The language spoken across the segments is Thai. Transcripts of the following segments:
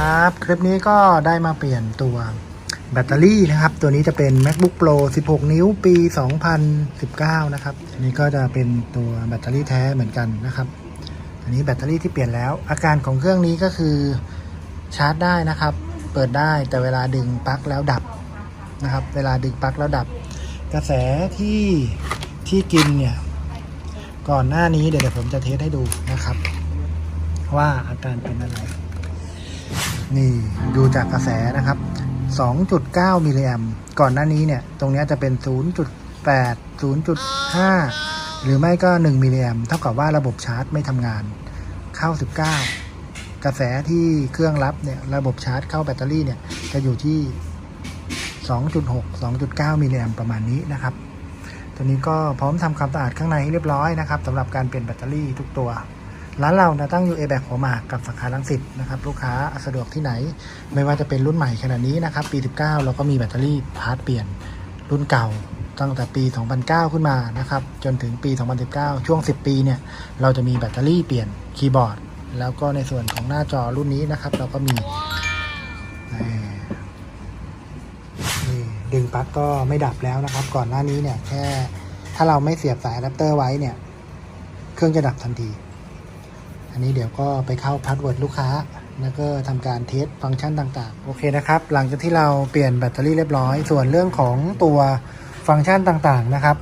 ครับ คลิปนี้ก็ได้มาเปลี่ยนตัวแบตเตอรี่นะครับ ตัวนี้จะเป็น macbook pro 16 นิ้วปี 2019 นะครับ อันนี้ก็จะเป็นตัวแบตเตอรี่แท้เหมือนกันนะครับ อันนี้แบตเตอรี่ที่เปลี่ยนแล้ว อาการของเครื่องนี้ก็คือชาร์จได้นะครับ เปิดได้แต่เวลาดึงปลั๊กแล้วดับนะครับ เวลาดึงปลั๊กแล้วดับ กระแสที่ที่กินเนี่ย ก่อนหน้านี้เดี๋ยวเดี๋ยวผมจะเทสให้ดูนะครับ ว่าอาการเป็นอะไร นี่ดูจากกระแสนะครับ 2.9 มิลลิแอมก่อนหน้านี้เนี่ย ตรงนี้จะเป็น 0.8 0.5 หรือไม่ก็ 1 มิลลิแอมเท่ากับว่าระบบชาร์จไม่ทำงาน เข้า 19 กระแสที่เครื่องรับเนี่ย ระบบชาร์จเข้าแบตเตอรี่เนี่ย จะอยู่ที่ 2.6 2.9 มิลลิแอมป์ประมาณนี้นะครับ ตัวนี้ก็พร้อมทำความสะอาดข้างในให้เรียบร้อยนะครับสำหรับการเปลี่ยนแบตเตอรี่ทุกตัว ร้านเรานะตั้งอยู่ a b a c หัวหมากกับสาขาลังสิตนะครับลูกค้าสะดวกที่ไหน ไม่ว่าจะเป็นรุ่นใหม่ขนาดนี้นะครับปี 19 เราก็มีแบตเตอรี่พาร์ทเปลี่ยนรุ่นเก่าตั้งแต่ปี 2009 ขึ้นมานะครับจนถึงปี 2019 ช่วง 10 ปีเนี่ยเราจะมีแบตเตอรี่เปลี่ยนคีย์บอร์ด แล้วก็ในส่วนของหน้าจอรุ่นนี้นะครับ เราก็มีดึงปลั๊กก็ไม่ดับแล้วนะครับ ก่อนหน้านี้เนี่ยแค่ถ้าเราไม่เสียบสายอะแดปเตอร์ไว้เนี่ย เครื่องจะดับทันที อันนี้เดี๋ยวก็ไปเข้าพาสเวิร์ดลูกค้า แล้วก็ทำการเทสฟังก์ชันต่างๆ โอเคนะครับ หลังจากที่เราเปลี่ยนแบตเตอรี่เรียบร้อย ส่วนเรื่องของตัวฟังก์ชันต่างๆนะครับ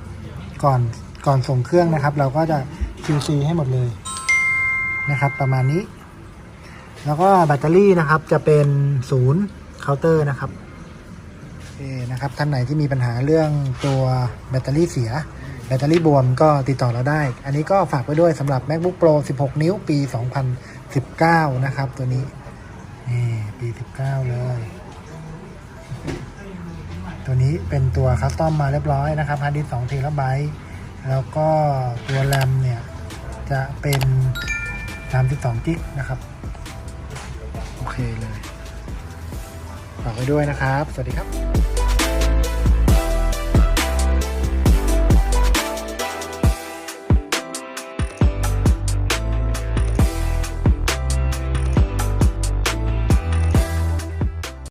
ก่อนก่อนส่งเครื่องนะครับ เราก็จะ QC ให้หมดเลยนะครับ ประมาณนี้ แล้วก็แบตเตอรี่นะครับจะเป็นศูนย์เคาน์เตอร์นะครับโอเคนะครับท่านไหนที่มีปัญหาเรื่องตัวแบตเตอรี่เสีย แบตเตอรี่บวมก็ติดต่อเราได้ อันนี้ก็ฝากไว้ด้วยสำหรับ macbook pro 16 นิ้วปี 2019 นะครับ ตัวนี้ นี่ ปี 19 เลย ตัวนี้เป็นตัวคัสตอมมาเรียบร้อยนะครับฮาร์ดดิสก์2 t b แล้วก็ตัวแรมเนี่ย จะเป็น32กิกนะครับ โอเคเลย ฝากไว้ด้วยนะครับ สวัสดีครับ